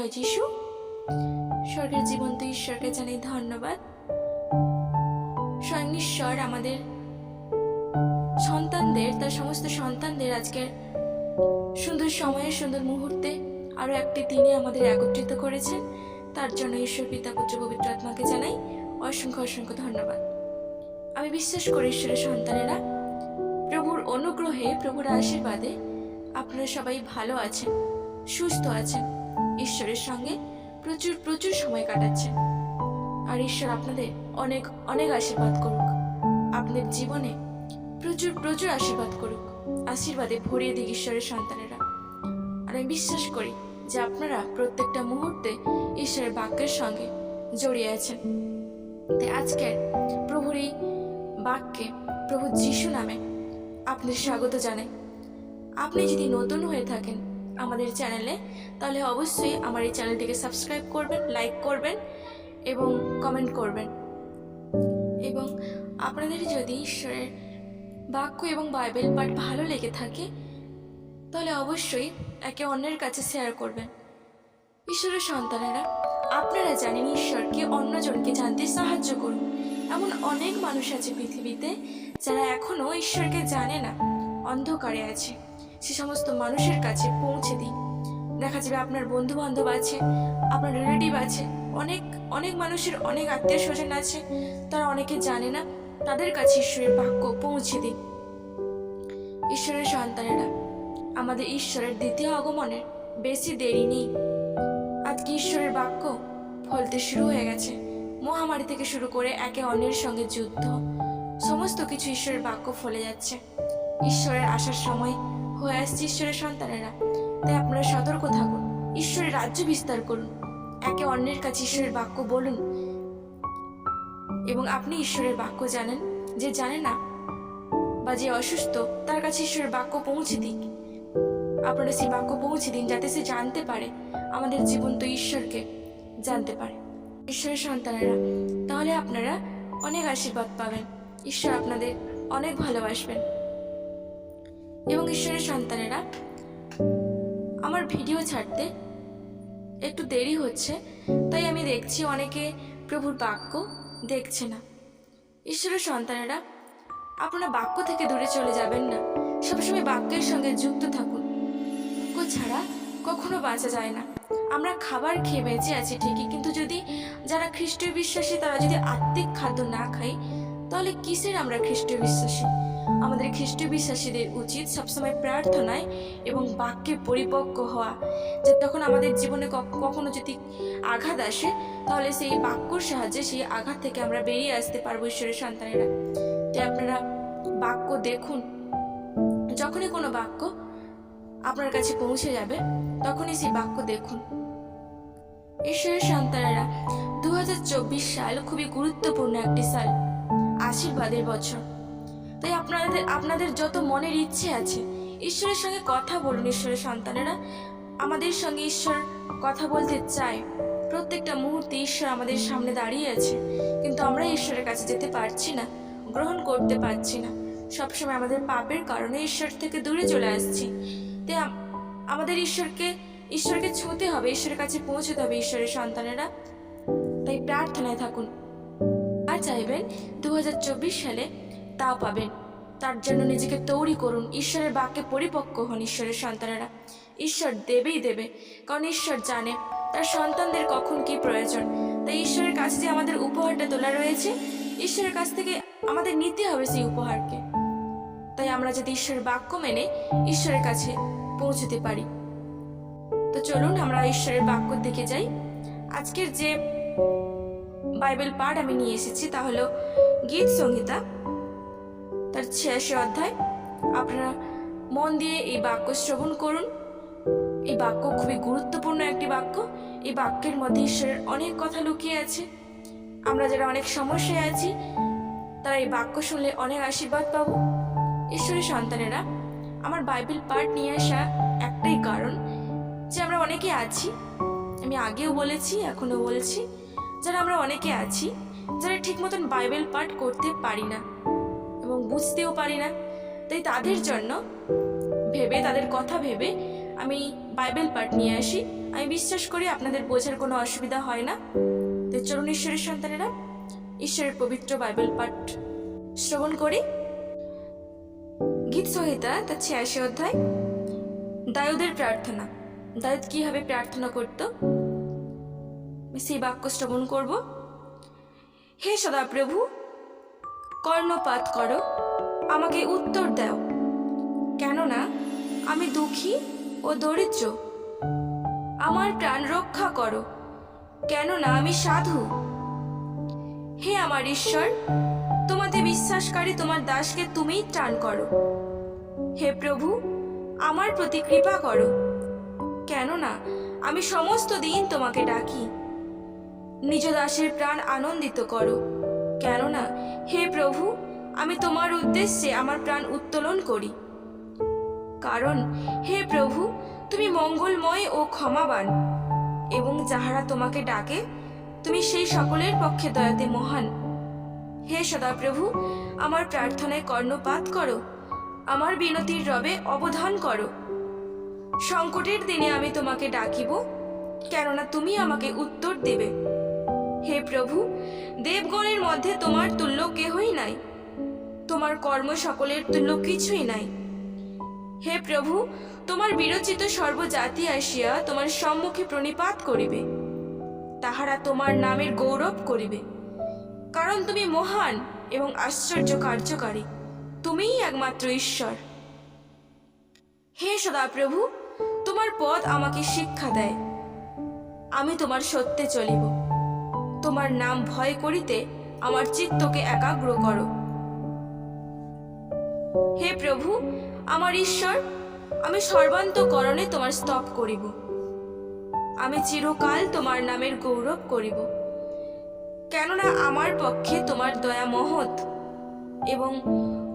জয় যিশু। স্বর্গের জীবন্ত ঈশ্বরকে জানাই ধন্যবাদ। স্বয়ং ঈশ্বর আমাদের সন্তানদের, তার সমস্ত সন্তানদের আজকের সুন্দর সময়ে, সুন্দর মুহূর্তে আরও একটি দিনে আমাদের একত্রিত করেছেন। তার জন্য ঈশ্বর পিতা, পুত্র, পবিত্র আত্মাকে জানাই অসংখ্য অসংখ্য ধন্যবাদ। আমি বিশ্বাস করি ঈশ্বরের সন্তানেরা প্রভুর অনুগ্রহে, প্রভুর আশীর্বাদে আপনারা সবাই ভালো আছেন, সুস্থ আছেন। ঈশ্বরের সঙ্গে প্রচুর প্রচুর সময় কাটাচ্ছেন। আর ঈশ্বর আপনাদের অনেক অনেক আশীর্বাদ করুক। আপনাদের জীবনে প্রচুর প্রচুর আশীর্বাদ করুক। আশীর্বাদে ভরিয়ে দিক ঈশ্বরের সন্তানেরা। আর আমি বিশ্বাস করি যে আপনারা প্রত্যেকটা মুহূর্তে ঈশ্বরের বাক্যের সঙ্গে জড়িয়ে আছেন। তাই আজকের প্রভুর এই বাক্যে প্রভু যিশু নামে আপনাদের স্বাগত জানাই। আপনি যদি নতুন হয়ে থাকেন আমাদের চ্যানেলে, তাহলে অবশ্যই আমার এই চ্যানেলটিকে সাবস্ক্রাইব করবেন, লাইক করবেন এবং কমেন্ট করবেন। এবং আপনাদের যদি ঈশ্বরের বাক্য এবং বাইবেল পাঠ ভালো লেগে থাকে, তাহলে অবশ্যই একে অন্যের কাছে শেয়ার করবেন। ঈশ্বরের সন্তানেরা, আপনারা জানেন ঈশ্বরকে অন্যজনকে জানতে সাহায্য করুন। এমন অনেক মানুষ আছে পৃথিবীতে যারা এখনও ঈশ্বরকে জানে না, অন্ধকারে আছে। সে সমস্ত মানুষের কাছে পৌঁছে দিই। দেখা যাবে আপনার বন্ধু বান্ধব আছে, আপনার রিলেটিভ আছে, অনেক অনেক মানুষের অনেক আত্মীয় স্বজন আছে, তারা অনেকে জানে না, তাদের কাছে ঈশ্বরের বাক্য পৌঁছে দিই। ঈশ্বরের সন্তানেরা, আমাদের ঈশ্বরের দ্বিতীয় আগমনের বেশি দেরি নেই। আজকে ঈশ্বরের বাক্য ফলতে শুরু হয়ে গেছে। মহামারী থেকে শুরু করে একে অন্যের সঙ্গে যুদ্ধ, সমস্ত কিছু ঈশ্বরের বাক্য ফলে যাচ্ছে। ঈশ্বরের আসার সময় হয়ে আসছে ঈশ্বরের সন্তানেরা। তাই আপনারা সতর্ক থাকুন। ঈশ্বরের রাজ্য বিস্তার করুন। একে অন্যের কাছে ঈশ্বরের বাক্য বলুন। এবং আপনি ঈশ্বরের বাক্য জানেন। যে জানে না বা যে অসুস্থ, তার কাছে ঈশ্বরের বাক্য পৌঁছে দিক। আপনারা সেই বাক্য পৌঁছে দিন যাতে সে জানতে পারে আমাদের জীবন্ত ঈশ্বরকে জানতে পারে। ঈশ্বরের সন্তানেরা, তাহলে আপনারা অনেক আশীর্বাদ পাবেন। ঈশ্বর আপনাদের অনেক ভালোবাসবেন। এবং ঈশ্বরের সন্তানেরা। আমার ভিডিও ছাড়তে একটু দেরি হচ্ছে, তাই আমি দেখছি অনেকে প্রভুর বাক্য দেখছে না। ঈশ্বরের সন্তানেরা, আপনারা বাক্য থেকে দূরে চলে যাবেন না। সবসময় বাক্যের সঙ্গে যুক্ত থাকুন। বাক্য ছাড়া কখনো বাঁচা যায় না। আমরা খাবার খেয়ে বেঁচে আছি ঠিকই, কিন্তু যদি যারা খ্রিস্টীয় বিশ্বাসী, তারা যদি আত্মিক খাদ্য না খাই তাহলে কিসের আমরা খ্রিস্টীয় বিশ্বাসী? আমাদের খ্রিস্টীয় বিশ্বাসীদের উচিত সবসময় প্রার্থনায় এবং বাক্যে পরিপক্ক হওয়া। যে তখন আমাদের জীবনে কখনো যদি আঘাত আসে, তাহলে সেই বাক্যর সাহায্যে সেই আঘাত থেকে আমরা বেরিয়ে আসতে পারব ঈশ্বরের সন্তানেরা। তাই আপনারা বাক্য দেখুন। যখনই কোনো বাক্য আপনার কাছে পৌঁছে যাবে, তখনই সেই বাক্য দেখুন। ঈশ্বরের সন্তানেরা দু হাজার চব্বিশ সাল খুবই গুরুত্বপূর্ণ একটি সাল, আশীর্বাদের বছর। তাই আপনাদের আপনাদের যত মনের ইচ্ছে আছে, ঈশ্বরের সঙ্গে কথা বলুন, ঈশ্বরের সন্তানেরা। আমাদের সঙ্গে ঈশ্বর কথা বলতে চায়। প্রত্যেকটা মুহূর্তে ঈশ্বর আমাদের সামনে দাঁড়িয়ে আছে। কিন্তু আমরা ঈশ্বরের কাছে যেতে পারছি না, গ্রহণ করতে পারছি না। সবসময় আমাদের পাপের কারণে ঈশ্বর থেকে দূরে চলে আসছি। তাই আমাদের ঈশ্বরকে ঈশ্বরকে ছুঁতে হবে, ঈশ্বরের কাছে পৌঁছতে হবে ঈশ্বরের সন্তানেরা। তাই প্রার্থনায় থাকুন। আর চাইবেন দু হাজার চব্বিশ সালে তাও পাবেন। তার জন্য নিজেকে তৈরি করুন। ঈশ্বরের বাক্যে পরিপক্ক হন ঈশ্বরের সন্তানেরা। ঈশ্বর দেবেই দেবে, কারণ ঈশ্বর জানে। তার সন্তানদের কখন কি প্রয়োজন। তাই ঈশ্বরের কাছে যে আমাদের উপহারটা তোলা রয়েছে, ঈশ্বরের কাছ থেকে আমাদের নিতে হবে সেই উপহারকে। তাই আমরা যদি ঈশ্বরের বাক্য মেনে ঈশ্বরের কাছে পৌঁছতে পারি। তো চলুন আমরা ঈশ্বরের বাক্য দিকে যাই। আজকের যে বাইবেল পাঠ আমি নিয়ে এসেছি তা হলো গীত সংহিতা। তার ছিয়াশি অধ্যায়, আপনারা মন দিয়ে এই বাক্য শ্রবণ করুন। এই বাক্য খুবই গুরুত্বপূর্ণ একটি বাক্য। এই বাক্যের মধ্যে ঈশ্বরের অনেক কথা লুকিয়ে আছে। আমরা যারা অনেক সমস্যায় আছি, তারা এই বাক্য শুনলে অনেক আশীর্বাদ পাব। ঈশ্বরের সন্তানেরা, আমার বাইবেল পাঠ নিয়ে আসা একটাই কারণ যে আমরা অনেকে আছি, আমি আগেও বলেছি, এখনও বলছি, যারা আমরা অনেকে আছি, যারা ঠিক মতন বাইবেল পাঠ করতে পারি না এবং বুঝতেও পারি না। তাই তাদের জন্য ভেবে তাদের কথা ভেবে আমি বাইবেল পাঠ নিয়ে আসি। আমি বিশ্বাস করি আপনাদের বোঝার কোনো অসুবিধা হয় না। তো চলুন ঈশ্বরের সন্তানেরা ঈশ্বরের পবিত্র বাইবেল পাঠ শ্রবণ করি। গীত সংহিতা তার ছিয়াশি অধ্যায়। দায়ুদের প্রার্থনা। দায়ুদ কীভাবে প্রার্থনা করত? সেই বাক্য শ্রবণ করব। হে সদাপ্রভু কর্ণপাত করো। আমাকে উত্তর দাও। কেননা, আমি দুঃখী ও দরিদ্র। আমার প্রাণ রক্ষা করো। কেননা, আমি সাধু। হে আমার ঈশ্বর, তোমাতে বিশ্বাসকারী তোমার দাসকে তুমিই ত্রাণ করো। হে প্রভু, আমার প্রতি কৃপা করো। কেননা, আমি সমস্ত দিন তোমাকে ডাকি। নিজ দাসের প্রাণ আনন্দিত করো। কেননা, হে প্রভু, আমি তোমার উদ্দেশ্যে আমার প্রাণ উত্তোলন করি। কারণ, হে প্রভু, তুমি মঙ্গলময় ও ক্ষমাবান, এবং যাহারা তোমাকে ডাকে, তুমি সেই সকলের পক্ষে দয়াতে মহান। হে সদাপ্রভু, আমার প্রার্থনায় কর্ণপাত করো, আমার বিনতির রবে অবধান করো। সংকটের দিনে আমি তোমাকে ডাকিব, কেননা তুমি আমাকে উত্তর দেবে। হে প্রভু, দেবগণের মধ্যে তোমার তুল্য কেহই নাই। তোমার কর্ম সকলের তুল্য কিছুই নাই। হে প্রভু, তোমার বিরচিত সর্বজাতি আসিয়া তোমার সম্মুখে প্রণিপাত করিবে। তাহারা তোমার নামের গৌরব করিবে। কারণ তুমি মহান এবং আশ্চর্য কার্যকারী। তুমিই একমাত্র ঈশ্বর। হে সদাপ্রভু, তোমার পথ আমাকে শিক্ষা দেয়। আমি তোমার সত্যে চলিব। তোমার নাম ভয় করিতে আমার চিত্তকে একাগ্র করো। হে প্রভু, আমার ঈশ্বর, আমি সর্বান্তকরণে তোমার স্তব করিব। আমি চিরকাল তোমার নামের গৌরব করিব। কেননা আমার পক্ষে তোমার দয়া মহৎ এবং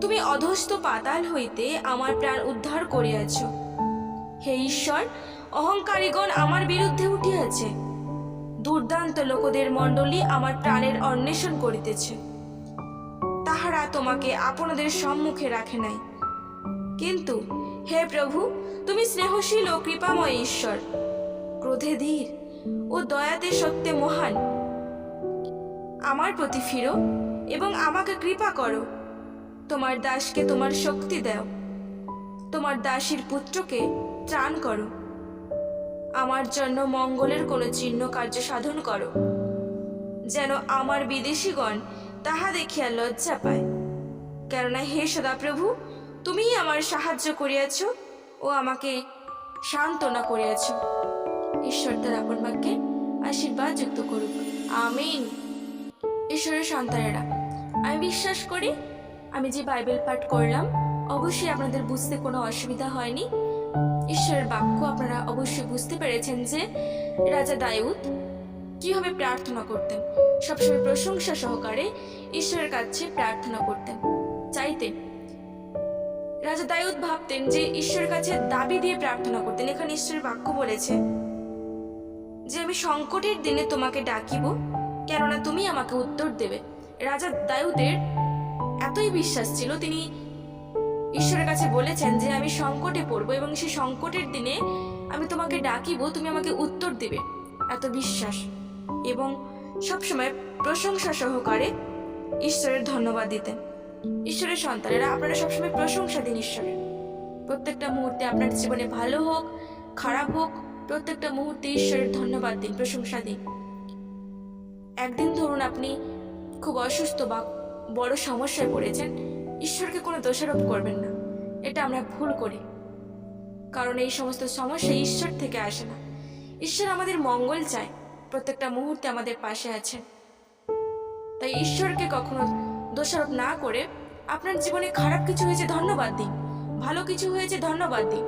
তুমি অধস্থ পাতাল হইতে আমার প্রাণ উদ্ধার করিয়াছ। হে ঈশ্বর, অহংকারীগণ আমার বিরুদ্ধে উঠিয়াছে। দুর্দান্ত লোকদের মণ্ডলী আমার প্রাণের অন্বেষণ করিতেছে। তাহারা তোমাকে আপনাদের সম্মুখে রাখে নাই। কিন্তু হে প্রভু, তুমি স্নেহশীল ও কৃপাময় ঈশ্বর। ক্রোধে ধীর ও দয়াতে সত্যে মহান। আমার প্রতি ফিরো এবং আমাকে কৃপা করো। তোমার দাসকে তোমার শক্তি দাও। তোমার দাসীর পুত্রকে ত্রাণ করো। আমার জন্য মঙ্গলের কোনো চিহ্ন কার্য সাধন করো। যেন আমার বিদেশিগণ তাহা দেখিয়া লজ্জা পায়। কেননা হে সদাপ্রভু, তুমিই আমার সাহায্য করিয়াছ ও আমাকে সান্ত্বনা করিয়াছ। ঈশ্বর তার আপন বাক্যে আশীর্বাদ যুক্ত করুক। আমিন। ঈশ্বরের সন্তানেরা, আমি বিশ্বাস করি, আমি যে বাইবেল পাঠ করলাম, অবশ্যই আপনাদের বুঝতে কোনো অসুবিধা হয়নি। ঈশ্বরের বাক্য আপনারা অবশ্যই বুঝতে পেরেছেন যে রাজা দায়ুদ কীভাবে প্রার্থনা করতেন। সবসময় প্রশংসা সহকারে ঈশ্বরের কাছে প্রার্থনা করতেন। চাইতেন রাজা দায়ুদ ভাবতেন যে ঈশ্বরের কাছে দাবি দিয়ে প্রার্থনা করতেন। এখানে ঈশ্বরের বাক্য বলেছে যে, আমি সংকটের দিনে তোমাকে ডাকিব, কেননা তুমি আমাকে উত্তর দেবে। রাজা দায়ুদের এতই বিশ্বাস ছিল, তিনি ঈশ্বরের কাছে বলেছেন যে আমি সংকটে পড়ব এবং সেই সংকটের দিনে আমি তোমাকে ডাকিব, তুমি আমাকে উত্তর দেবে। এত বিশ্বাস এবং সবসময় প্রশংসা সহকারে ঈশ্বরের ধন্যবাদ দিতেন ঈশ্বরের সন্তানেরা আপনারা সবসময় প্রশংসা দিন ঈশ্বরের। প্রত্যেকটা মুহূর্তে আপনার জীবনে ভালো হোক, খারাপ হোক, প্রত্যেকটা মুহূর্তে ঈশ্বরের ধন্যবাদ দিন, প্রশংসা দিন। একদিন ধরুন আপনি খুব অসুস্থ বা বড় সমস্যায় পড়েছেন ঈশ্বরকে কোনো দোষারোপ করবেন না। এটা আমরা ভুল করি। কারণ এই সমস্ত সমস্যা ঈশ্বর থেকে আসে না। ঈশ্বর আমাদের মঙ্গল চায়। প্রত্যেকটা মুহূর্তে আমাদের পাশে আছে। তাই ঈশ্বরকে কখনো দোষারোপ না করে আপনার জীবনে খারাপ কিছু হয়েছে ধন্যবাদ দিন। ভালো কিছু হয়েছে ধন্যবাদ দিন।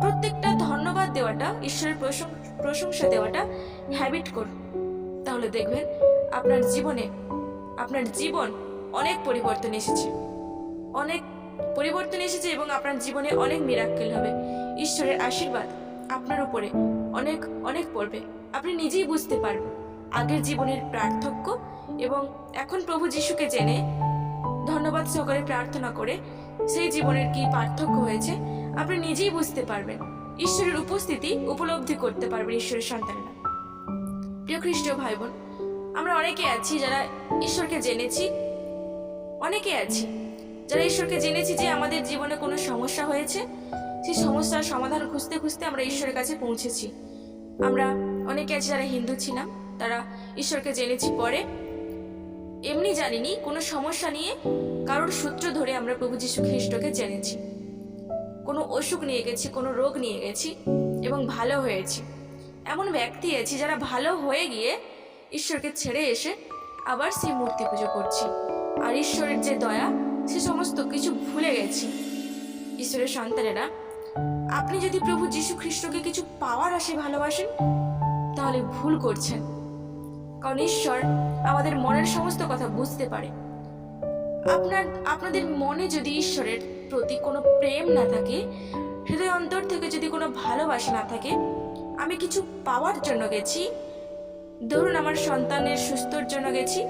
প্রত্যেকটা ধন্যবাদ দেওয়াটা, ঈশ্বরের প্রশং- প্রশংসা দেওয়াটা হ্যাবিট করুন। তাহলে দেখবেন আপনার জীবনে, আপনার জীবন অনেক পরিবর্তন এসেছে। অনেক পরিবর্তন এসেছে এবং আপনার জীবনে অনেক মিরাক্কেল হবে। ঈশ্বরের আশীর্বাদ আপনার উপরে অনেক অনেক পড়বে। আপনি নিজেই বুঝতে পারবেন আগের জীবনের পার্থক্য এবং এখন প্রভু যিশুকে জেনে ধন্যবাদ সহকারে প্রার্থনা করে সেই জীবনের কি পার্থক্য হয়েছে, আপনি নিজেই বুঝতে পারবেন। ঈশ্বরের উপস্থিতি উপলব্ধি করতে পারবেন ঈশ্বরের সন্তানেরা। প্রিয় খ্রিস্টীয় ভাই বোন আমরা অনেকে আছি যারা ঈশ্বরকে জেনেছি, অনেকে আছি যারা ঈশ্বরকে জেনেছি যে আমাদের জীবনে কোনো সমস্যা হয়েছে, সেই সমস্যার সমাধান খুঁজতে খুঁজতে আমরা ঈশ্বরের কাছে পৌঁছেছি। আমরা অনেকে আছে যারা হিন্দু ছিলাম, তারা ঈশ্বরকে জেনেছি পরে। এমনি জানিনি, কোনো সমস্যা নিয়ে কারোর সূত্র ধরে আমরা প্রভু যীশু খ্রিস্টকে জেনেছি। কোনো অসুখ নিয়ে গেছি, কোনো রোগ নিয়ে গেছি এবং ভালো হয়েছি। এমন ব্যক্তি আছে যারা ভালো হয়ে গিয়ে ঈশ্বরকে ছেড়ে এসে আবার সেই মূর্তি পুজো করছি। আর ঈশ্বরের যে দয়া সে সমস্ত কিছু ভুলে গেছি। ঈশ্বরের সন্তানেরা, আপনি যদি প্রভু যীশু খ্রিস্টকে কিছু পাওয়ার আসে ভালোবাসেন, তাহলে ভুল করছেন। কারণ ঈশ্বর আমাদের মনের সমস্ত কথা বুঝতে পারে। আপনার, আপনাদের মনে যদি ঈশ্বরের প্রতি কোনো প্রেম না থাকে, হৃদয় অন্তর থেকে যদি কোনো ভালোবাসা না থাকে, আমি কিছু পাওয়ার জন্য গেছি। ধরুন আমার সন্তানের সুস্থর জন্য গেছি,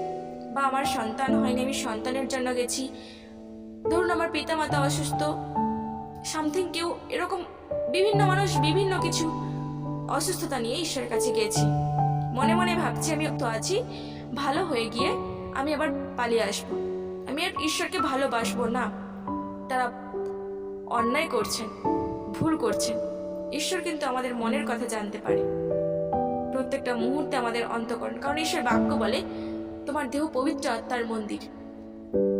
বা আমার সন্তান হয়নি, আমি সন্তানের জন্য গেছি। ধরুন আমার পিতা মাতা অসুস্থ, সামথিং কেউ এরকম বিভিন্ন মানুষ, বিভিন্ন কিছু অসুস্থতা নিয়ে ঈশ্বরের কাছে গিয়েছি। মনে মনে ভাবছি আমি তো আছি, ভালো হয়ে গিয়ে আমি আবার পালিয়ে আসব। আমি আর ঈশ্বরকে ভালোবাসবো না। তারা অন্যায় করছেন, ভুল করছেন। ঈশ্বর কিন্তু আমাদের মনের কথা জানতে পারে। প্রত্যেকটা মুহূর্তে আমাদের অন্তকরণ, কারণ ঈশ্বর বাক্য বলে, তোমার দেহ পবিত্র আত্মার মন্দির।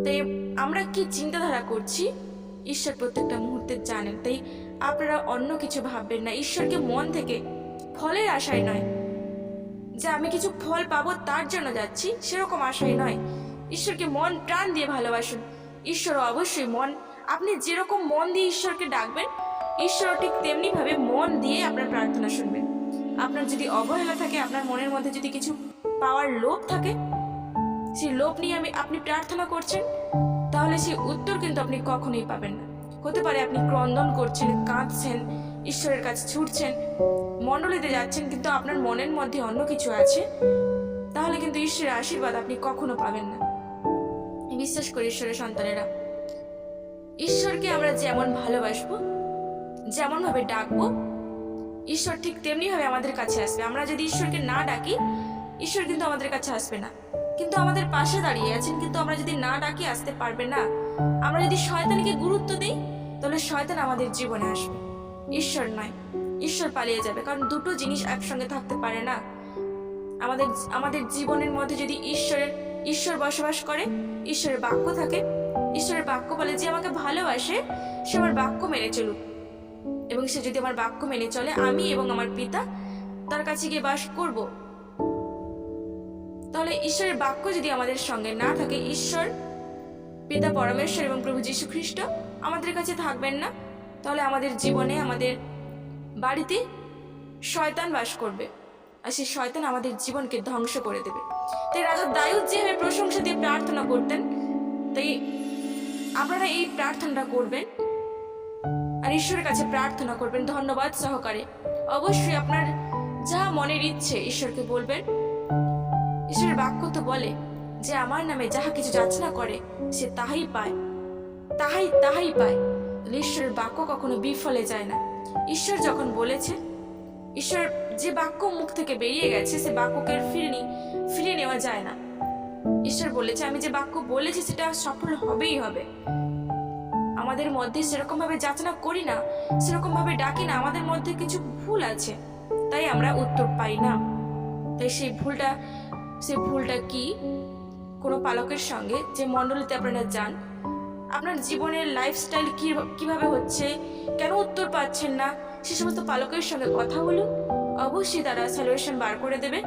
তাই আমরা কি চিন্তাধারা করছি? ঈশ্বর প্রত্যেকটা মুহূর্তে জানেন, তাই আপনারা অন্য কিছু ভাববেন না। ঈশ্বরকে মন থেকে ফলের আশায় নয়। যে আমি কিছু ফল পাবো তার জন্য যাচ্ছি, সেরকম আশায় নয়। ঈশ্বরকে মন, প্রাণ দিয়ে ভালোবাসুন। ঈশ্বর অবশ্যই মন। আপনি যেরকম মন দিয়ে ঈশ্বরকে ডাকবেন ঈশ্বর ঠিক তেমনি ভাবে মন দিয়ে আপনার প্রার্থনা শুনবেন। আপনার যদি অবহেলা থাকে, আপনার মনের মধ্যে যদি কিছু পাওয়ার লোভ থাকে সেই লোভ নিয়ে আমি, আপনি প্রার্থনা করছেন, তাহলে সেই উত্তর কিন্তু আপনি কখনোই পাবেন না। হতে পারে আপনি ক্রন্দন করছেন, কাঁদছেন, ঈশ্বরের কাছে ছুটছেন, মণ্ডলীতে যাচ্ছেন, কিন্তু আপনার মনের মধ্যে অন্য কিছু আছে, তাহলে কিন্তু ঈশ্বরের আশীর্বাদ আপনি কখনো পাবেন না। বিশ্বাস করি ঈশ্বরের সন্তানেরা, ঈশ্বরকে আমরা যেমন ভালোবাসব যেমন ভাবে ডাকবো, ঈশ্বর ঠিক তেমনিভাবে আমাদের কাছে আসবে। আমরা যদি ঈশ্বরকে না ডাকি, ঈশ্বর কিন্তু আমাদের কাছে আসবে না। কিন্তু আমাদের পাশে দাঁড়িয়ে আছেন, কিন্তু আমরা যদি না ডাকি আসতে পারবে না, আমরা যদি শয়তানকে গুরুত্ব দিই, তাহলে শয়তান আমাদের জীবনে আসবে। ঈশ্বর নয়, ঈশ্বর পালিয়ে যাবে, কারণ দুটো জিনিস একসঙ্গে থাকতে পারে না। আমাদের আমাদের জীবনের মধ্যে যদি ঈশ্বরের, ঈশ্বর বসবাস করে, ঈশ্বরের বাক্য থাকে, ঈশ্বরের বাক্য বলে যে আমাকে ভালোবাসে, সে আমার বাক্য মেনে চলুক। এবং সে যদি আমার বাক্য মেনে চলে, আমি এবং আমার পিতা তার কাছে গিয়ে বাস করব তাহলে ঈশ্বরের বাক্য যদি আমাদের সঙ্গে না থাকে, ঈশ্বর, পিতা পরমেশ্বর এবং প্রভু যীশু খ্রিস্ট আমাদের কাছে থাকবেন না, তাহলে আমাদের জীবনে আমাদের বাড়িতে শয়তান বাস করবে আর সেই শয়তান আমাদের জীবনকে ধ্বংস করে দেবে। তাই রাজা দায়ুদ যেভাবে প্রশংসা দিয়ে প্রার্থনা করতেন, তাই আপনারা এই প্রার্থনাটা করবেন আর ঈশ্বরের কাছে প্রার্থনা করবেন। ধন্যবাদ সহকারে। অবশ্যই আপনার যা মনের ইচ্ছে ঈশ্বরকে বলবেন। ঈশ্বরের বাক্য তো বলে যে আমার নামে যাহা কিছু যাচনা করে, সে তাহাই পায়। তাহাই তাহাই পায়। ঈশ্বরের বাক্য কখনো বিফলে যায় না। ঈশ্বর যখন বলেছে, ঈশ্বর যে বাক্য মুখ থেকে বেরিয়ে গেছে, সে বাক্যকে আর ফিরে নেওয়া যায় না। ঈশ্বর বলেছে, আমি যে বাক্য বলেছি, সেটা সফল হবেই হবে। আমাদের মধ্যে সেরকম ভাবে যাচনা করি না সেরকম ভাবে ডাকি না, আমাদের মধ্যে কিছু ভুল আছে, তাই আমরা উত্তর পাই না। তাই সেই ভুলটা সেই ভুলটা কি? কোনো পালকের সঙ্গে যে মণ্ডলীতে আপনারা যান, আপনার জীবনের লাইফস্টাইল কি, কীভাবে হচ্ছে, কেন উত্তর পাচ্ছেন না, সে সমস্ত পালকের সঙ্গে কথা বলুন। অবশ্যই তারা সলিউশন বার করে দেবে।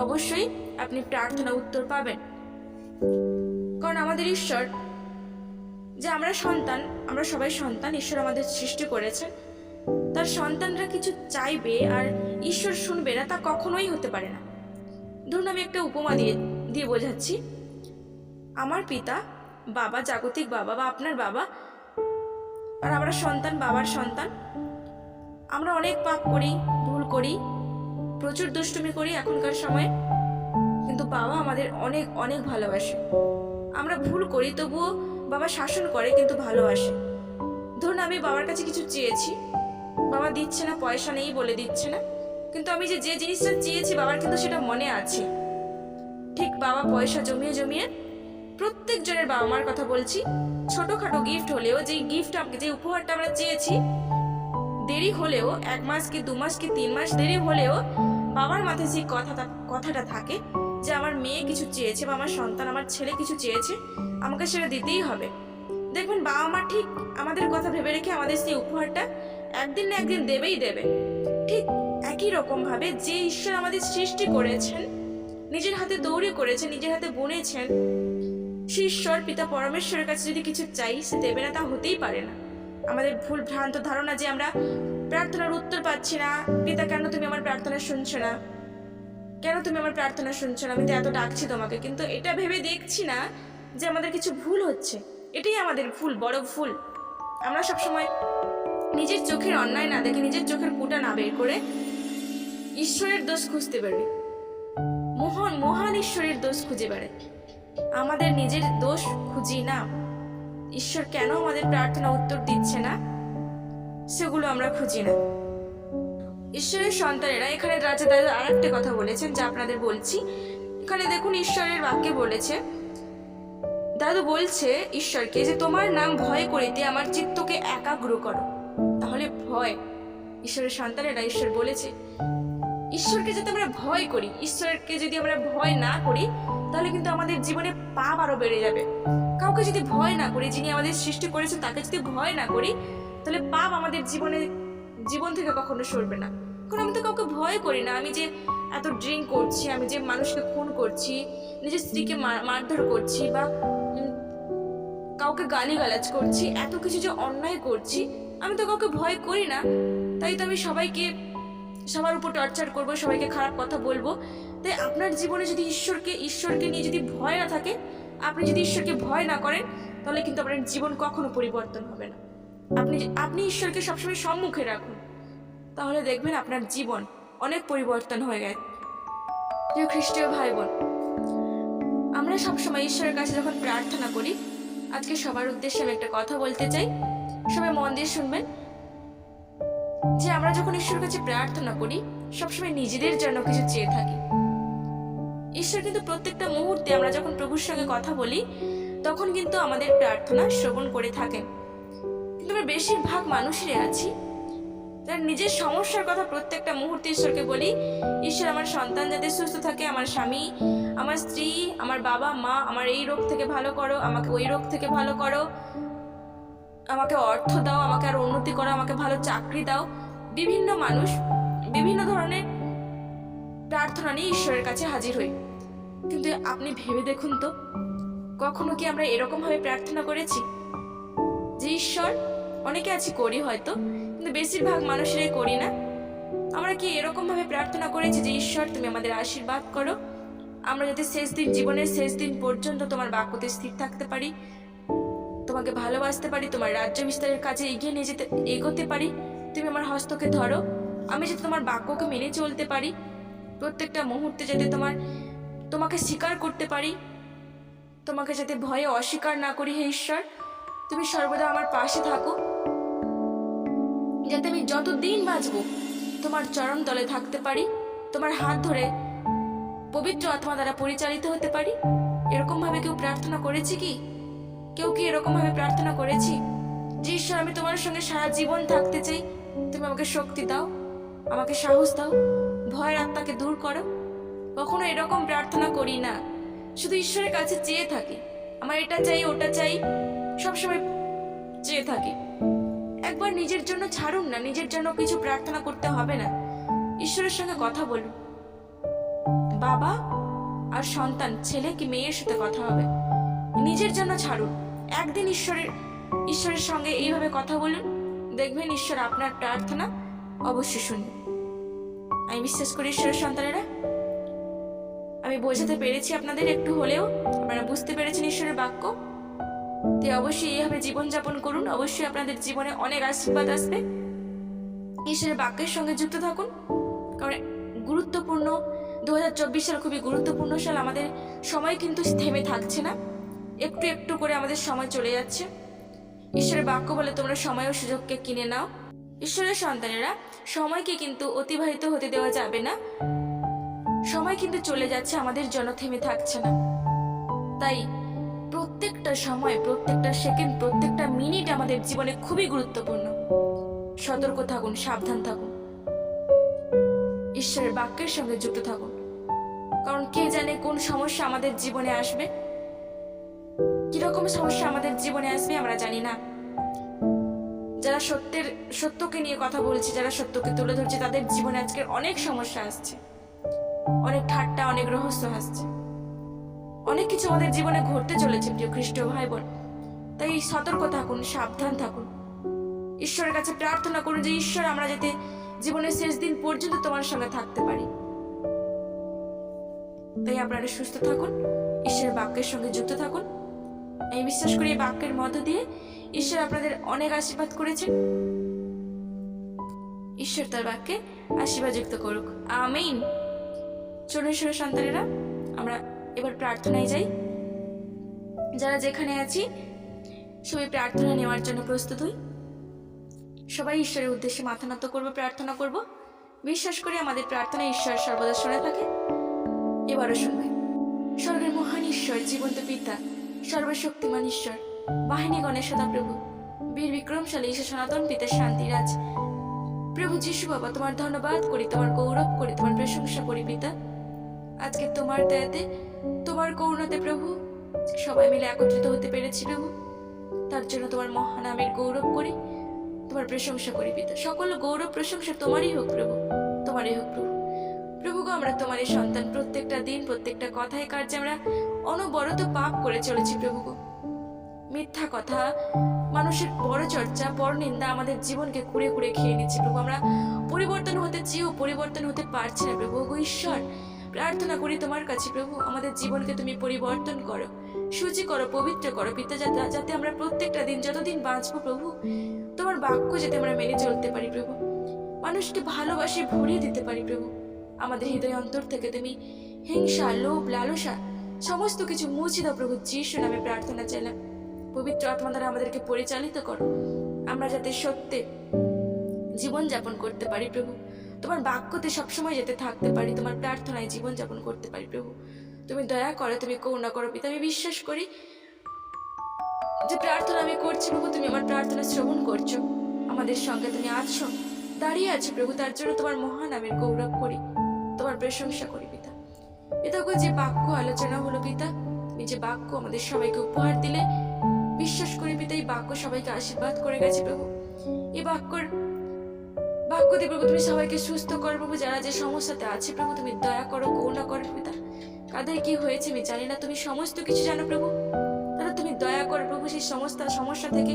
অবশ্যই আপনি প্রার্থনা উত্তর পাবেন। কারণ আমাদের ঈশ্বর, যে আমরা সন্তান, আমরা সবাই সন্তান, ঈশ্বর আমাদের সৃষ্টি করেছেন। তার সন্তানরা কিছু চাইবে আর ঈশ্বর শুনবে না, তা কখনোই হতে পারে না। ধরুন আমি একটা উপমা দিয়ে দিয়ে বোঝাচ্ছি। আমার পিতা, বাবা জাগতিক বাবা বা আপনার বাবা আর আমরা সন্তান, বাবার সন্তান, আমরা অনেক পাপ করি, ভুল করি, প্রচুর দুষ্টুমি করি এখনকার সময়ে, কিন্তু বাবা আমাদের অনেক অনেক ভালোবাসে। আমরা ভুল করি তবুও বাবা শাসন করে কিন্তু ভালোবাসে। ধরুন আমি বাবার কাছে কিছু চেয়েছি, বাবা দিচ্ছে না, পয়সা নেই বলে দিচ্ছে না। কিন্তু আমি যে যে জিনিসটা চেয়েছি বাবার, কিন্তু সেটা মনে আছে। ঠিক বাবা পয়সা জমিয়ে জমিয়ে প্রত্যেক জনের বাবা মার কথা বলছি, ছোটখাটো গিফট হলেও যে গিফট যে উপহারটা আমরা চেয়েছি, দেরি হলেও, এক মাস কি, দু মাস কি, তিন মাস দেরি হলেও বাবার মাথায় সেই কথাটা কথাটা থাকে, যে আমার মেয়ে কিছু চেয়েছে বা আমার সন্তান, আমার ছেলে কিছু চেয়েছে, আমাকে সেটা দিতেই হবে। দেখবেন বাবা মা ঠিক আমাদের কথা ভেবে রেখে আমাদের সেই উপহারটা একদিন না একদিন দেবেই দেবে। ঠিক একই রকম ভাবে যে ঈশ্বর আমাদের সৃষ্টি করেছেন, নিজের হাতে তৈরি করেছেন, নিজের হাতে বুনেছেন, সে ঈশ্বর পিতা পরমেশ্বরের কাছে যদি কিছু চাই, সে দেবে না, তা হতেই পারে না। আমাদের ভুল ভ্রান্ত ধারণা যে আমরা প্রার্থনার উত্তর পাচ্ছি না, পিতা, কেন তুমি আমার প্রার্থনা শুনছো না? কেন তুমি আমার প্রার্থনা শুনছো না? আমি তো এত ডাকছি তোমাকে। কিন্তু এটা ভেবে দেখছি না যে আমাদের কিছু ভুল হচ্ছে। এটাই আমাদের ভুল, বড় ভুল। আমরা সবসময় নিজের চোখের অন্যায় না দেখে, নিজের চোখের কুটা না বের করে ঈশ্বরের দোষ খুঁজতে পারি মহান মহান ঈশ্বরের দোষ খুঁজে বেড়াই আমাদের নিজের দোষ খুঁজি না। ঈশ্বর কেন আমাদের প্রার্থনা উত্তর দিচ্ছে না? সেগুলো আমরা খুঁজি না। ঈশ্বরের সন্তানেরা, এখানে রাজা দাদা আর একটা কথা বলেছেন, যা আপনাদের বলছি। এখানে দেখুন ঈশ্বরের বাক্যে বলেছে, দাদু বলছে ঈশ্বরকে যে তোমার নাম ভয় করিতে আমার চিত্তকে একাগ্র করো। তাহলে ভয়। ঈশ্বরের সন্তানেরা ঈশ্বর বলেছে ঈশ্বরকে যাতে আমরা ভয় করি, ঈশ্বরকে যদি আমরা ভয় না করি, তাহলে কিন্তু আমাদের জীবনে পাপ আরও বেড়ে যাবে। কাউকে যদি ভয় না করি, যিনি আমাদের সৃষ্টি করেছেন, তাকে যদি ভয় না করি, তাহলে পাপ আমাদের জীবনে, জীবন থেকে কখনো সরবে না। কারণ আমি তো কাউকে ভয় করি না। আমি যে এত ড্রিঙ্ক করছি, আমি যে মানুষকে খুন করছি, নিজের স্ত্রীকে মার- মারধর করছি, বা কাউকে গালিগালাজ করছি, এত কিছু যে অন্যায় করছি, আমি তো কাউকে ভয় করি না। তাই তো আমি সবাইকে সবার উপর টর্চার করব, সবাইকে খারাপ কথা বলব। তাই আপনার জীবনে যদি ঈশ্বরকে ঈশ্বরকে নিয়ে যদি ভয় না থাকে, আপনি যদি ঈশ্বরকে ভয় না করেন, তাহলে কিন্তু আপনার জীবন কখনো পরিবর্তন হবে না। আপনি আপনি ঈশ্বরকে সবসময় সম্মুখে রাখুন। তাহলে দেখবেন আপনার জীবন অনেক পরিবর্তন হয়ে গেছে। প্রিয় খ্রিস্টীয় ভাই বোন আমরা সবসময় ঈশ্বরের কাছে যখন প্রার্থনা করি, আজকে সবার উদ্দেশ্যে আমি একটা কথা বলতে চাই। সবাই মন দিয়ে শুনবেন। যে আমরা যখন ঈশ্বরের কাছে প্রার্থনা করি, সবসময় নিজেদের জন্য কিছু চেয়ে থাকি। ঈশ্বর কিন্তু প্রত্যেকটা মুহূর্তে আমরা যখন প্রভুর সঙ্গে কথা বলি, তখন কিন্তু আমাদের প্রার্থনা শ্রবণ করে থাকেন কিন্তু আমরা বেশিরভাগ মানুষেরই আছি। যারা নিজের সমস্যার কথা প্রত্যেকটা মুহূর্তে ঈশ্বরকে বলি, ঈশ্বর, আমার সন্তান যাতে সুস্থ থাকে, আমার স্বামী, আমার স্ত্রী, আমার বাবা, মা, আমার এই রোগ থেকে ভালো করো, আমাকে ওই রোগ থেকে ভালো করো। আমাকে অর্থ দাও, আমাকে আর উন্নতি করো, আমাকে ভালো চাকরি দাও। বিভিন্ন মানুষ বিভিন্ন ধরনের প্রার্থনা নিয়ে ঈশ্বরের কাছে হাজির হই। কিন্তু আপনি ভেবে দেখুন তো, কখনো কি আমরা এরকম ভাবে প্রার্থনা করেছি? যে ঈশ্বর, অনেকে আছি করি হয়তো, কিন্তু বেশিরভাগ মানুষেরাই করি না। আমরা কি এরকম ভাবে প্রার্থনা করেছি যে, ঈশ্বর, তুমি আমাদের আশীর্বাদ করো? আমরা যাতে শেষ দিন, জীবনের শেষ দিন পর্যন্ত তোমার বাক্যতে স্থির থাকতে পারি তোমাকে ভালোবাসতে পারি, তোমার রাজ্য বিস্তারের কাজে এগিয়ে নিয়ে যেতে, এগোতে পারি। তুমি আমার হস্তকে ধরো, আমি যাতে তোমার বাক্যকে মেনে চলতে পারি। প্রত্যেকটা মুহূর্তে যাতে তোমার, তোমাকে স্বীকার করতে পারি। তোমাকে যাতে ভয়ে অস্বীকার না করি, হে ঈশ্বর। তুমি সর্বদা আমার পাশে থাকো। যাতে আমি যতদিন বাঁচবো, তোমার চরণ তলে থাকতে পারি। তোমার হাত ধরে পবিত্র আত্মা দ্বারা পরিচালিত হতে পারি। এরকম ভাবে কেউ প্রার্থনা করেছে কি? কেউ কি এরকম ভাবে প্রার্থনা করেছি? যে ঈশ্বর, আমি তোমার সঙ্গে সারা জীবন থাকতে চাই, তুমি আমাকে শক্তি দাও, আমাকে সাহস দাও, ভয়ের আত্মাকে দূর করো। কখনো এরকম প্রার্থনা করি না। শুধু ঈশ্বরের কাছে চেয়ে থাকি। আমার এটা চাই, ওটা চাই, সবসময় চেয়ে থাকি। একবার নিজের জন্য ছাড়ুন না, নিজের জন্য কিছু প্রার্থনা করতে হবে না। ঈশ্বরের সঙ্গে কথা বলুন। বাবা আর সন্তান, ছেলে কি মেয়ের সাথে কথা হবে? নিজের জন্য ছাড়ুন। একদিন ঈশ্বরের ঈশ্বরের সঙ্গে এইভাবে কথা বলুন, দেখবেন ঈশ্বর আপনার প্রার্থনা অবশ্যই শুনবে। আমি বিশ্বাস করি ঈশ্বরের সন্তানেরা, আমি বোঝাতে পেরেছি আপনাদের একটু হলেও, আপনারা বুঝতে পেরেছেন ঈশ্বরের বাক্য। তাই অবশ্যই এইভাবে জীবনযাপন করুন, অবশ্যই আপনাদের জীবনে অনেক আশীর্বাদ আসবে। ঈশ্বরের বাক্যের সঙ্গে যুক্ত থাকুন, কারণ গুরুত্বপূর্ণ দু হাজার চব্বিশ সাল খুবই গুরুত্বপূর্ণ সাল, আমাদের সময় কিন্তু থেমে থাকছে না। একটু একটু করে আমাদের সময় চলে যাচ্ছে। ঈশ্বরের বাক্য বলে তোমরা সময় ও সুযোগকে কিনে নাও। ঈশ্বরের সন্তানেরা, সময়কে কিন্তু অতিবাহিত হতে দেওয়া যাবে না। সময় কিন্তু চলে যাচ্ছে, আমাদের জন্য থেমে থাকছে না। তাই প্রত্যেকটা সময়, প্রত্যেকটা সেকেন্ড, প্রত্যেকটা মিনিট আমাদের জীবনে খুবই গুরুত্বপূর্ণ। সতর্ক থাকুন, সাবধান থাকুন। ঈশ্বরের বাক্যের সঙ্গে যুক্ত থাকুন। কারণ কে জানে কোন সমস্যা আমাদের জীবনে আসবে। কীরকম সমস্যা আমাদের জীবনে আসবে, আমরা জানি না। যারা সত্যের, সত্যকে নিয়ে কথা বলছে, যারা সত্যকে তুলে ধরছে, তাদের জীবনে আজকে অনেক সমস্যা আসছে। অনেক ঠাট্টা, অনেক রহস্য আসছে। অনেক কিছু আমাদের জীবনে ঘটতে চলেছে, প্রিয় খ্রিস্ট ভাই বোন তাই সতর্ক থাকুন, সাবধান থাকুন। ঈশ্বরের কাছে প্রার্থনা করুন যে, ঈশ্বর, আমরা যাতে জীবনের শেষ দিন পর্যন্ত তোমার সঙ্গে থাকতে পারি। তাই আপনারা সুস্থ থাকুন, ঈশ্বরের বাক্যের সঙ্গে যুক্ত থাকুন। আমি বিশ্বাস করি বাক্যের মধ্য দিয়ে ঈশ্বর আপনাদের অনেক আশীর্বাদ করেছেন ঈশ্বর তার বাক্যে আশীর্বাদ যুক্ত করুক। আমিন। চলুন সন্তানেরা, আমরা এবার প্রার্থনায় যাই। যারা যেখানে আছি, সবাই প্রার্থনা নেওয়ার জন্য প্রস্তুত হই। সবাই ঈশ্বরের উদ্দেশ্যে মাথা নত করব, প্রার্থনা করব। বিশ্বাস করি আমাদের প্রার্থনা ঈশ্বর সর্বদা শুনে থাকে। এবারও শুনবে। স্বর্গের মহান ঈশ্বর, জীবন্ত পিতা সর্বশক্তিমান ঈশ্বর। বাহিনী গণেশ সদা প্রভু বীর বিক্রমশালী ঈশ্বর সনাতন পিতা শান্তিরাজ। প্রভু যিশু বাবা, তোমার ধন্যবাদ করি, তোমার গৌরব করি, তোমার প্রশংসা করি পিতা। আজকে তোমার দয়াতে, তোমার করুণাতে প্রভু, সবাই মিলে একত্রিত হতে পেরেছি প্রভু। তার জন্য তোমার মহানামের গৌরব করি, তোমার প্রশংসা করি পিতা। সকল গৌরব প্রশংসা তোমারই হোক প্রভু, তোমারই হোক প্রভু। প্রভু গো আমরা তোমারই সন্তান প্রত্যেকটা দিন, প্রত্যেকটা কথায় কার্যে আমরা অনবরত পাপ করে চলেছি প্রভু গো মিথ্যা কথা, মানুষের বড় চর্চা পর নিন্দা আমাদের জীবনকে কুড়ে কুড়ে খেয়ে নিচ্ছে প্রভু। আমরা পরিবর্তন হতে চেয়েও পরিবর্তন হতে পারছি না প্রভু। গো ঈশ্বর, প্রার্থনা করি তোমার কাছে প্রভু, আমাদের জীবনকে তুমি পরিবর্তন করো, সূচি করো, পবিত্র করো, পিতা যাতে যাতে আমরা প্রত্যেকটা দিন, যতদিন বাঁচবো প্রভু, তোমার বাক্য যাতে আমরা মেনে চলতে পারি প্রভু। মানুষকে ভালোবাসে, ভরিয়ে দিতে পারি প্রভু। আমাদের হৃদয় অন্তর থেকে তুমি হিংসা, লোভ, লালসা, সমস্ত কিছু মুছে দাও প্রভু যিশু নামে প্রার্থনা চাইলাম। পবিত্র আত্মা দ্বারা আমাদেরকে পরিচালিত করো। আমরা যাতে সত্যে জীবন যাপন করতে পারি প্রভু। তোমার বাক্যতে সবসময় যেতে থাকতে পারি, তোমার প্রার্থনায় জীবন যাপন করতে পারি প্রভু। তুমি দয়া করো, তুমি করুণা করো পিতা, আমি বিশ্বাস করি যে প্রার্থনা আমি করছি প্রভু, তুমি আমার প্রার্থনা শ্রবণ করছ। আমাদের সঙ্গে তুমি আছো, দাঁড়িয়ে আছো প্রভু, তার জন্য তোমার মহান নামের গৌরব করি। তোমার প্রশংসা করি, পিতা। পিতা গো, যে বাক্য আলোচনা হলো, পিতা তুমি যে বাক্য আমাদের সবাইকে উপহার দিলে, বিশ্বাস করি, পিতা, এই বাক্য সবাইকে আশীর্বাদ করে গেছে, প্রভু। এই বাক্যর, বাক্য দিয়ে প্রভু, তুমি সবাইকে সুস্থ করো, প্রভু, যারা যে সমস্যাতে আছে, প্রভু, তুমি দয়া করো, করুণা করো, পিতা। কাদের কি হয়েছে, আমি জানি না, তুমি সমস্ত কিছু জানো, প্রভু। তারা তুমি দয়া করো, প্রভু, সেই সমস্ত সমস্যা থেকে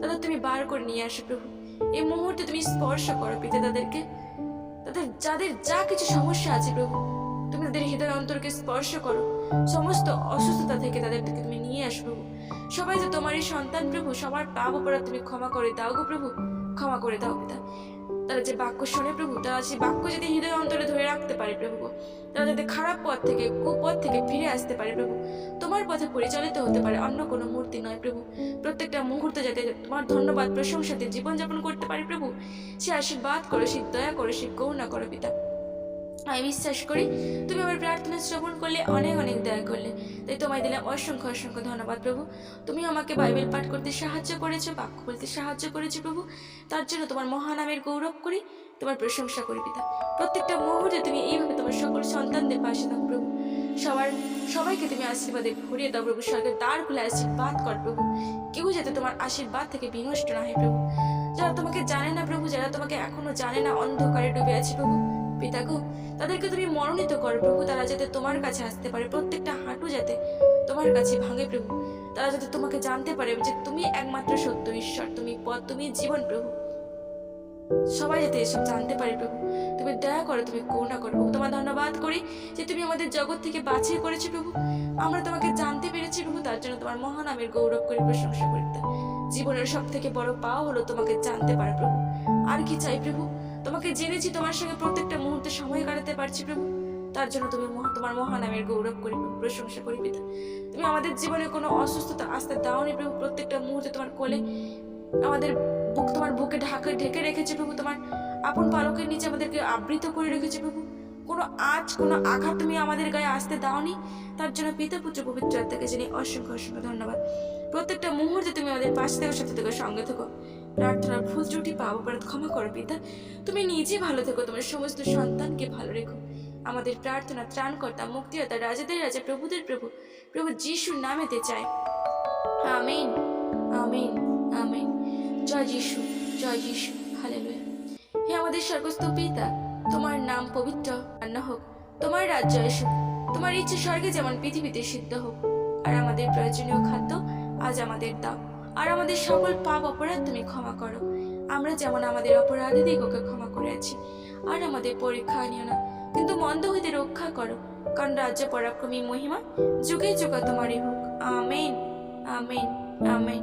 তাদের তুমি বার করে নিয়ে আসো, প্রভু। এই মুহূর্তে তুমি স্পর্শ করো, পিতা, তাদেরকে। তাদের, যাদের যা কিছু সমস্যা আছে প্রভু, তুমি তাদের হৃদয় অন্তরকে স্পর্শ করো। সমস্ত অসুস্থতা থেকে তাদেরকে তুমি নিয়ে আসো প্রভু। সবাই যে এই সন্তান প্রভু, সবার পাপ অপরাধ তুমি ক্ষমা করে দাও গো প্রভু। ক্ষমা করে দাও, পিতা। তারা যে বাক্য শোনে প্রভু, তারা সেই বাক্য যদি হৃদয় অন্তরে ধরে রাখতে পারে প্রভু, তারা যাতে খারাপ পথ থেকে, কুপথ থেকে ফিরে আসতে পারে প্রভু, তোমার পথে পরিচালিত হতে পারে, অন্য কোনো মূর্তি নয় প্রভু। প্রত্যেকটা মুহূর্তে যাতে তোমার ধন্যবাদ প্রশংসাতে জীবনযাপন করতে পারে প্রভু, সে আশীর্বাদ করো, সে দয়া করো, সে করুণা করো পিতা। আমি বিশ্বাস করি তুমি আমার প্রার্থনা শ্রবণ করলে অনেক অনেক দয়া করলে। তাই তোমায় দিলাম অসংখ্য অসংখ্য ধন্যবাদ প্রভু। তুমি আমাকে বাইবেল পাঠ করতে সাহায্য করেছ, বাক্য বলতে সাহায্য করেছ প্রভু। তার জন্য তোমার মহানামের গৌরব করি, তোমার প্রশংসা করি পিতা। প্রত্যেকটা মুহূর্তে তুমি এইভাবে তোমার সকল সন্তানদের পাশে থাকো প্রভু। সবার, সবাইকে তুমি আশীর্বাদে ভরিয়ে দাও প্রভু। স্বর্গের দ্বার খুলে আশীর্বাদ কর প্রভু। কেউ যাতে তোমার আশীর্বাদ থেকে বিনষ্ট না হয় প্রভু। যারা তোমাকে জানে না প্রভু, যারা তোমাকে এখনও জানে না, অন্ধকারে ডুবে আছে প্রভু। পিতা গো, তাদেরকে তুমি মনোনীত কর, প্রভু তারা যাতে তোমার কাছে আসতে পারে, প্রত্যেকটা হাঁটু যাতে তোমার কাছে ভাঙে প্রভু। তারা যাতে তোমাকে জানতে পারে যে তুমি একমাত্র সত্য ঈশ্বর, তুমি পথ, তুমি জীবন প্রভু। সবাই যাতে এসব জানতে পারে প্রভু। তুমি দয়া করো, তুমি করুণা করো। প্রভু, তোমার ধন্যবাদ করি যে তুমি আমাদের জগৎ থেকে বাছিয়ে করেছ প্রভু। আমরা তোমাকে জানতে পেরেছি প্রভু, তার জন্য তোমার মহানামের গৌরব করে, প্রশংসা করি। জীবনের সব থেকে বড় পাও হলো তোমাকে জানতে পারা প্রভু। আর কি চাই প্রভু? তোমাকে জেনেছি, তোমার সঙ্গে প্রত্যেকটা মুহূর্তে সময় কাটাতে পারছি প্রভু। তার জন্য তুমি তোমার মহানামের গৌরব করি, প্রশংসা করি পিতা। তুমি আমাদের জীবনে কোনো অসুস্থতা আসতে দাওনি প্রভু, প্রত্যেকটা মুহূর্তে তোমার কোলে, আমাদের বুক, তোমার বুকে ঢাকে, ঢেকে রেখেছে প্রভু, তোমার আপন পালকের নিচে আমাদেরকে আবৃত করে রেখেছে প্রভু। কোনো আজ, কোনো আঘাত তুমি আমাদের গায়ে আসতে দাওনি। তার জন্য পিতা, পুত্র, পবিত্র আত্মাকে জেনে অসংখ্য অসংখ্য ধন্যবাদ। প্রত্যেকটা মুহূর্তে তুমি আমাদের পাশে থেকে, সাথে থেকে সঙ্গে থেকো। প্রার্থনার ভুল ত্রুটি পাবো পরে ক্ষমা করো পিতা। তুমি নিজে ভালো থেকো, তোমার সমস্ত সন্তানকে ভালো রেখো। আমাদের প্রার্থনা ত্রাণকর্তা মুক্তিদাতা রাজাদের রাজা, প্রভুদের প্রভু প্রভু যিশুর নামেতে চায় আমিন আমিন আমিন। জয় যিশু জয় যিশু, হালেলুয়া। হে আমাদের স্বর্গস্থ পিতা, তোমার নাম পবিত্র আন্ন হোক। তোমার রাজ্য এসুক তোমার ইচ্ছে স্বর্গে যেমন পৃথিবীতে সিদ্ধ হোক। আর আমাদের প্রয়োজনীয় খাদ্য আজ আমাদের দাও। আর আমাদের সকল পাপ অপরাধ তুমি ক্ষমা করো। আমরা যেমন আমাদের অপরাধে দিগকে ক্ষমা করে আছি, আর আমাদের পরীক্ষা আনিও না, কিন্তু মন্দ হইতে রক্ষা করো, কারণ রাজ্য পরাক্রমী মহিমা যুগে যুগে তোমারই হোক। Amen amen amen.